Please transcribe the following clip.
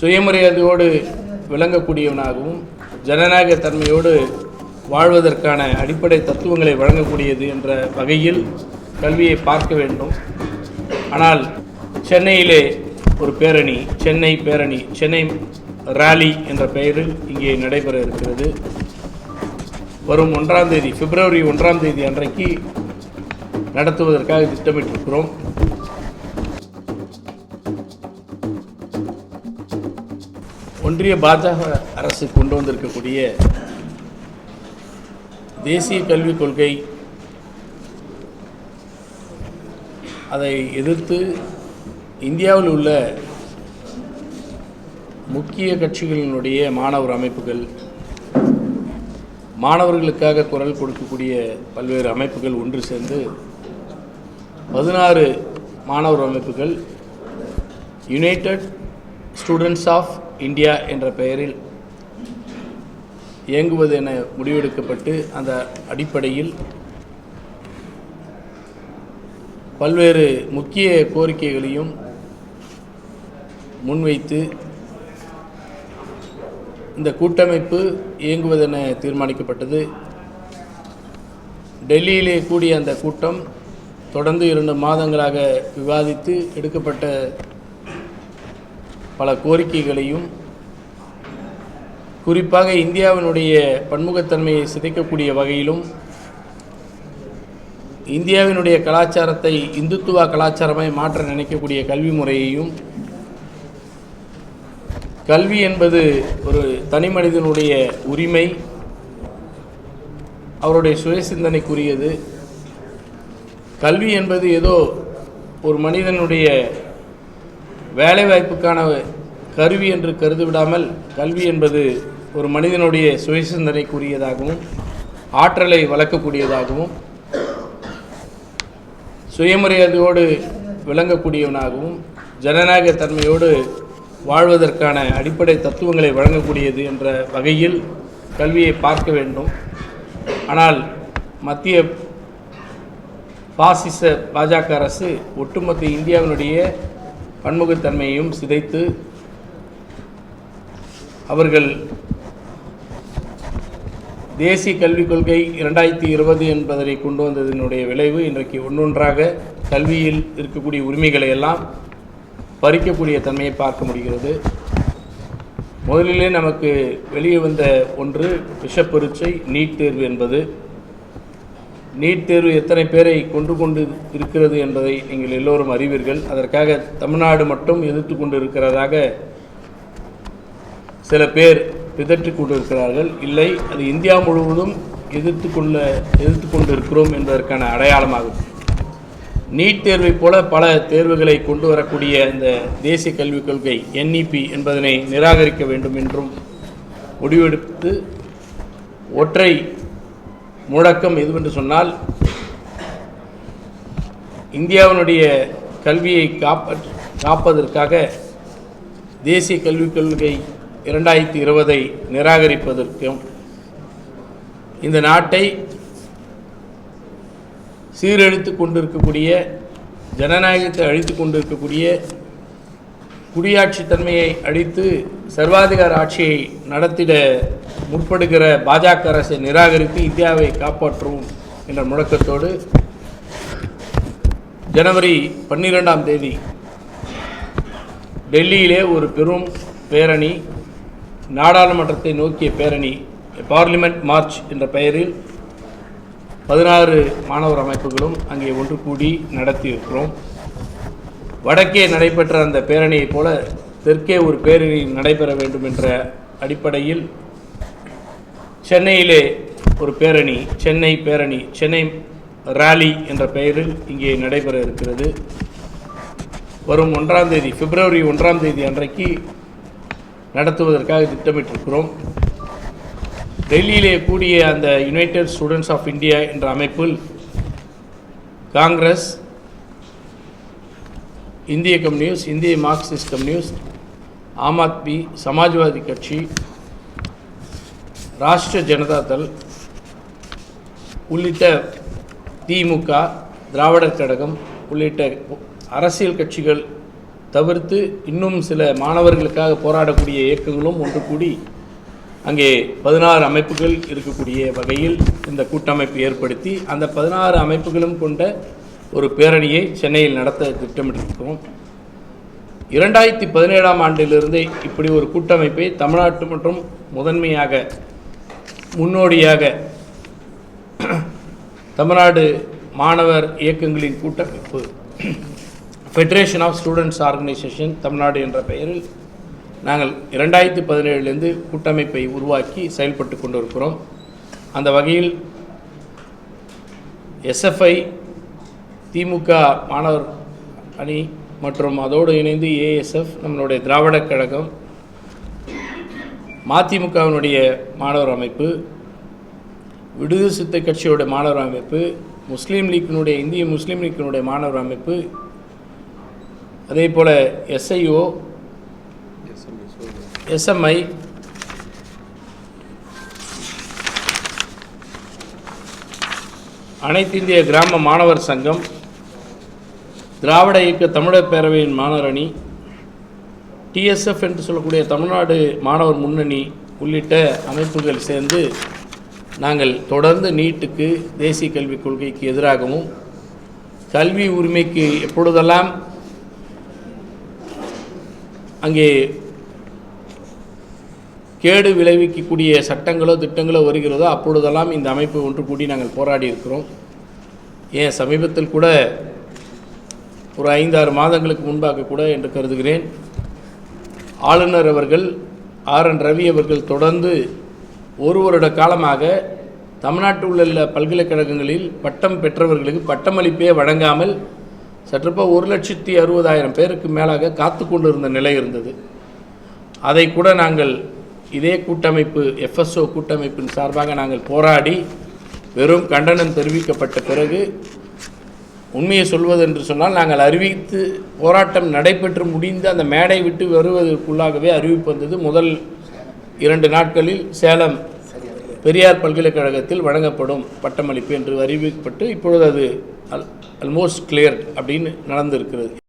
சுயமரியாதையோடு விளங்கக்கூடியவனாகவும் ஜனநாயக தன்மையோடு வாழ்வதற்கான அடிப்படை தத்துவங்களை வழங்கக்கூடியது என்ற வகையில் கல்வியை பார்க்க வேண்டும். ஆனால் சென்னையிலே ஒரு பேரணி சென்னை பேரணி சென்னை ராலி என்ற பெயரில் இங்கே நடைபெற இருக்கிறது. வரும் ஒன்றாம் தேதி பிப்ரவரி ஒன்றாம் தேதி அன்றைக்கு நடத்துவதற்காக திட்டமிட்டிருக்கிறோம். ஒன்றிய பாஜக அரசு கொண்டு வந்திருக்கக்கூடிய தேசிய கல்விக் கொள்கை அதை எதிர்த்து இந்தியாவில் உள்ள முக்கிய கட்சிகளினுடைய மாணவர் அமைப்புகள் மாணவர்களுக்காக குரல் கொடுக்கக்கூடிய பல்வேறு அமைப்புகள் ஒன்று சேர்ந்து பதினாறு மாணவர் அமைப்புகள் யுனைடெட் ஸ்டூடெண்ட்ஸ் ஆஃப் இந்தியா என்ற பெயரில் இயங்குவது என முடிவெடுக்கப்பட்டு அந்த அடிப்படையில் பல்வேறு முக்கிய கோரிக்கைகளையும் முன்வைத்து இந்த கூட்டமைப்பு இயங்குவதென தீர்மானிக்கப்பட்டது. டெல்லியிலே கூடிய அந்த கூட்டம் தொடர்ந்து இரண்டு மாதங்களாக விவாதித்து எடுக்கப்பட்ட பல கோரிக்கைகளையும் குறிப்பாக இந்தியாவினுடைய பன்முகத்தன்மையை சிதைக்கக்கூடிய வகையிலும் இந்தியாவினுடைய கலாச்சாரத்தை இந்துத்துவ கலாச்சாரமாய் மாற்ற நினைக்கக்கூடிய கல்வி முறையையும் கல்வி என்பது ஒரு தனி மனிதனுடைய உரிமை அவருடைய சுய சிந்தனைக்குரியது கல்வி என்பது ஏதோ ஒரு மனிதனுடைய வேலைவாய்ப்புக்கான கருவி என்று கருதிவிடாமல் கல்வி என்பது ஒரு மனிதனுடைய சுய சிந்தனைக்குரியதாகவும் ஆற்றலை வளர்க்கக்கூடியதாகவும் சுயமரியாதையோடு விளங்கக்கூடியவனாகவும் ஜனநாயக தன்மையோடு வாழ்வதற்கான அடிப்படை தத்துவங்களை வழங்கக்கூடியது என்ற வகையில் கல்வியை பார்க்க வேண்டும். ஆனால் மத்திய பாசிச பாஜக அரசு ஒட்டுமொத்த இந்தியாவினுடைய பன்முகத்தன்மையையும் சிதைத்து அவர்கள் தேசிய கல்விக் கொள்கை இரண்டாயிரத்தி இருபது என்பதனை கொண்டு வந்ததனுடைய விளைவு இன்றைக்கு ஒன்றொன்றாக கல்வியில் இருக்கக்கூடிய உரிமைகளை எல்லாம் பறிக்கக்கூடிய தன்மையை பார்க்க முடிகிறது. முதலிலே நமக்கு வெளியே வந்த ஒன்று விஷப்பரீட்சை நீட் தேர்வு என்பது. நீட் தேர்வு எத்தனை பேரை கொண்டு கொண்டு இருக்கிறது என்பதை நீங்கள் எல்லோரும் அறிவீர்கள். அதற்காக தமிழ்நாடு மட்டும் எதிர்த்து கொண்டு இருக்கிறதாக சில பேர் பிதற்றிக் கொண்டிருக்கிறார்கள். இல்லை அது இந்தியா முழுவதும் எதிர்த்து கொள்ள எதிர்த்து கொண்டு இருக்கிறோம் என்பதற்கான அடையாளமாகும். நீட் தேர்வைப் போல பல தேர்வுகளை கொண்டு வரக்கூடிய இந்த தேசிய கல்விக் கொள்கை என்இபி என்பதனை நிராகரிக்க வேண்டும் என்றும் முடிவெடுத்து ஒற்றை முழக்கம் எதுவென்று சொன்னால் இந்தியாவினுடைய கல்வியை காப்ப காப்பதற்காக தேசிய கல்விக் கொள்கை இரண்டாயிரத்தி இருபதை நிராகரிப்பதற்கும் இந்த நாட்டை சீரழித்து கொண்டிருக்கக்கூடிய ஜனநாயகத்தை அழித்து கொண்டிருக்கக்கூடிய குடியாட்சி தன்மையை அழித்து சர்வாதிகார ஆட்சியை நடத்திட முற்படுகிற பாஜக அரசை நிராகரித்து இந்தியாவை காப்பாற்றுவோம் என்ற முழக்கத்தோடு ஜனவரி பன்னிரெண்டாம் தேதி டெல்லியிலே ஒரு பெரும் பேரணி நாடாளுமன்றத்தை நோக்கிய பேரணி பார்லிமெண்ட் மார்ச் என்ற பெயரில் பதினாறு மாணவர் அமைப்புகளும் அங்கே ஒன்று கூடி நடத்தியிருக்கிறோம். வடக்கே நடைபெற்ற அந்த பேரணியைப் போல தெற்கே ஒரு பேரணி நடைபெற வேண்டும் என்ற அடிப்படையில் சென்னையிலே ஒரு பேரணி சென்னை பேரணி சென்னை ராலி என்ற பெயரில் இங்கே நடைபெற இருக்கிறது. வரும் ஒன்றாம் தேதி பிப்ரவரி ஒன்றாம் தேதி அன்றைக்கு நடத்துவதற்காக திட்டமிட்டிருக்கிறோம். டெல்லியிலே கூடிய அந்த யுனைடெட் ஸ்டூடெண்ட்ஸ் ஆஃப் இந்தியா என்ற அமைப்பில் காங்கிரஸ் இந்திய கம்யூனிஸ்ட் இந்திய மார்க்சிஸ்ட் கம்யூனிஸ்ட் ஆம் ஆத்மி சமாஜ்வாதி கட்சி ராஷ்டிரிய ஜனதா தள் உள்ளிட்ட திமுக திராவிடர் கழகம் உள்ளிட்ட அரசியல் கட்சிகள் தவிர்த்து இன்னும் சில மாணவர்களுக்காக போராடக்கூடிய இயக்கங்களும் ஒன்று கூடி அங்கே பதினாறு அமைப்புகள் இருக்கக்கூடிய வகையில் இந்த கூட்டமைப்பு ஏற்படுத்தி அந்த பதினாறு அமைப்புகளும் கொண்ட ஒரு பேரணியை சென்னையில் நடத்த திட்டமிட்டிருக்கிறோம். இரண்டாயிரத்தி பதினேழாம் ஆண்டிலிருந்தே இப்படி ஒரு கூட்டமைப்பை தமிழ்நாட்டு மற்றும் முதன்மையாக முன்னோடியாக தமிழ்நாடு மாணவர் இயக்கங்களின் கூட்டமைப்பு federation of students organisation Tamil Nadu என்ற பெயரில் நாங்கள் இரண்டாயிரத்தி பதினேழுலேருந்து கூட்டமைப்பை உருவாக்கி செயல்பட்டு கொண்டிருக்கிறோம். அந்த வகையில் எஸ்எஃப்ஐ திமுக மாணவர் அணி மற்றும் அதோடு இணைந்து ஏஎஸ்எஃப் நம்மளுடைய திராவிடக் கழகம் மதிமுகவினுடைய மாணவர் அமைப்பு விடுதலை சித்த கட்சியோட மாணவர் அமைப்பு முஸ்லீம் லீக்கினுடைய இந்திய முஸ்லீம் லீக்கினுடைய மாணவர் அமைப்பு அதே போல் எஸ்ஐஓ எஸ்எம்ஐ அனைத்து இந்திய கிராம மாணவர் சங்கம் திராவிட இயக்க தமிழர் பேரவையின் மாணவரணி டிஎஸ்எஃப் என்று சொல்லக்கூடிய தமிழ்நாடு மாணவர் முன்னணி உள்ளிட்ட அமைப்புகள் சேர்ந்து நாங்கள் தொடர்ந்து நீட்டுக்கு தேசிய கல்விக் கொள்கைக்கு எதிராகவும் கல்வி உரிமைக்கு எப்பொழுதெல்லாம் அங்கே கேடு விளைவிக்கக்கூடிய சட்டங்களோ திட்டங்களோ வருகிறதோ அப்பொழுதெல்லாம் இந்த அமைப்பு ஒன்று கூடி நாங்கள் போராடி இருக்கிறோம். ஏன் சமீபத்தில் கூட ஒரு ஐந்தாறு மாதங்களுக்கு முன்பாக கூட என்று கருதுகிறேன். ஆளுநர் அவர்கள் ஆர். என். ரவி அவர்கள் தொடர்ந்து ஒரு வருட காலமாக தமிழ்நாட்டில் உள்ள பல்கலைக்கழகங்களில் பட்டம் பெற்றவர்களுக்கு பட்டமளிப்பே வழங்காமல் சற்றுப்போ ஒரு லட்சத்தி அறுபதாயிரம் பேருக்கு மேலாக காத்து கொண்டிருந்த நிலை இருந்தது. அதை கூட நாங்கள் இதே கூட்டமைப்பு எஃப்எஸ்ஓ கூட்டமைப்பின் சார்பாக நாங்கள் போராடி வெறும் கண்டனம் தெரிவிக்கப்பட்ட பிறகு உண்மையை சொல்வது என்று சொன்னால் நாங்கள் அறிவித்து போராட்டம் நடைபெற்று முடிந்து அந்த மேடை விட்டு வருவதற்குள்ளாகவே அறிவிப்பு வந்தது. முதல் இரண்டு நாட்களில் சேலம் பெரியார் பல்கலைக்கழகத்தில் வழங்கப்படும் பட்டமளிப்பு என்று அறிவிக்கப்பட்டு இப்பொழுது அது அல் ஆல்மோஸ்ட் கிளியர் அப்படின்னு நடந்திருக்கிறது.